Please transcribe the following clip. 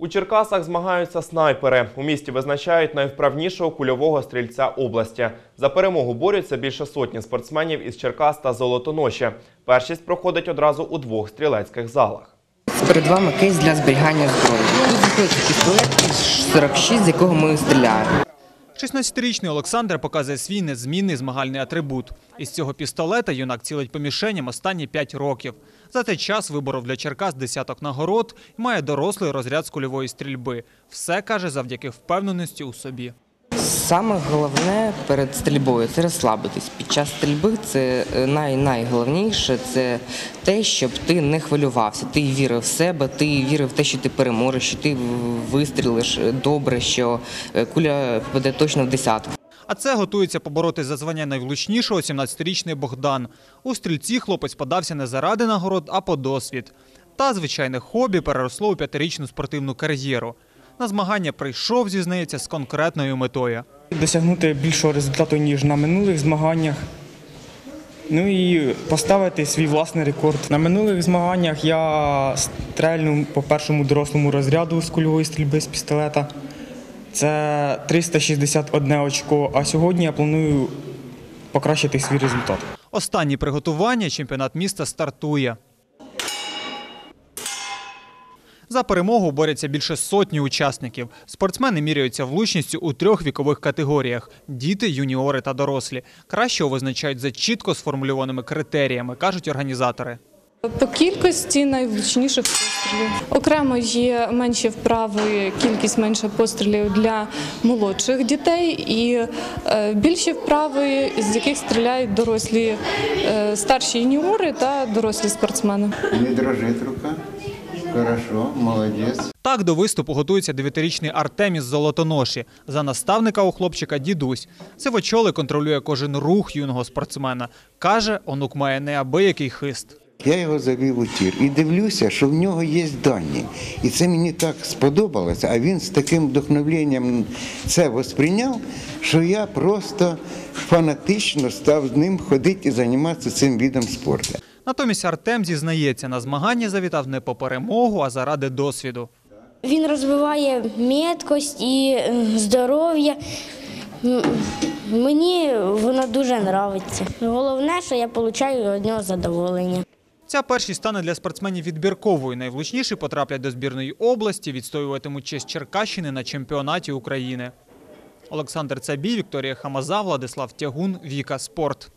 У Черкасах змагаються снайпери. У місті визначають найвправнішого кульового стрільця області. За перемогу борються більше сотні спортсменів із Черкас та Золотоноші. Першість проходить одразу у двох стрілецьких залах. Перед вами кейс для зберігання зброї. Тут знаходиться пістолет 46, з якого ми стріляємо. 16-річний Олександр показує свій незмінний змагальний атрибут. Із цього пістолета юнак цілить по мішеням останні 5 років. За цей час виборов для Черкас десяток нагород і має дорослий розряд з кульової стрільби. Все каже завдяки впевненості у собі. Саме головне перед стрільбою це розслабитись. Під час стрільби це е, най найголовніше це те, щоб ти не хвилювався. Ти вірив в себе, ти вірив в те, що ти переможеш, що ти вистрілиш добре, що е, куля попаде точно в десятку. А це готується побороти за звання найвлучнішого 17-річний Богдан. У стрільці хлопець подався не заради нагород, а по досвід. Та звичайне хобі переросло у п'ятирічну спортивну кар'єру. На змагання прийшов, зізнається, з конкретною метою. досягнути більшого результату, ніж на минулих змаганнях. Ну і поставити свій власний рекорд. На минулих змаганнях я стрельнув по першому дорослому розряду з кульової стрільби з пістолета. Це 361 очко, а сьогодні я планую покращити свій результат. Останні приготування чемпіонат міста стартує. За перемогу борються більше сотні учасників. Спортсмени міряються влучністю у трьох вікових категоріях: діти, юніори та дорослі. Кращого визначають за чітко сформульованими критеріями, кажуть організатори. По кількості найвлучніших пострілів. Окремо є менші вправи, кількість менше пострілів для молодших дітей і е, більші вправи, з яких стріляють дорослі е, старші юніори та дорослі спортсмени. Не дрожит рука. Хорошо, молодец. Так до виступу готується дев'ятирічний Артем із Золотоноші. За наставника у хлопчика дідусь. Сивочоли контролює кожен рух юного спортсмена. Каже, онук має неабиякий хист. Я його завів у тір і дивлюся, що в нього є дані. І це мені так сподобалося, а він з таким вдохновленням це восприйняв, що я просто фанатично став з ним ходити і займатися цим видом спорту. Натомість Артем зізнається, на змагання завітав не по перемогу, а заради досвіду. Він розвиває меткость і е, здоров'я. Мені воно дуже подобається. Головне, що я отримую від нього задоволення. Ця першість стане для спортсменів відбірковою. Найвлучніші потраплять до збірної області, відстоюватимуть честь Черкащини на чемпіонаті України. Олександр Цабій, Вікторія Хамаза, Владислав Тягун, Віка Спорт.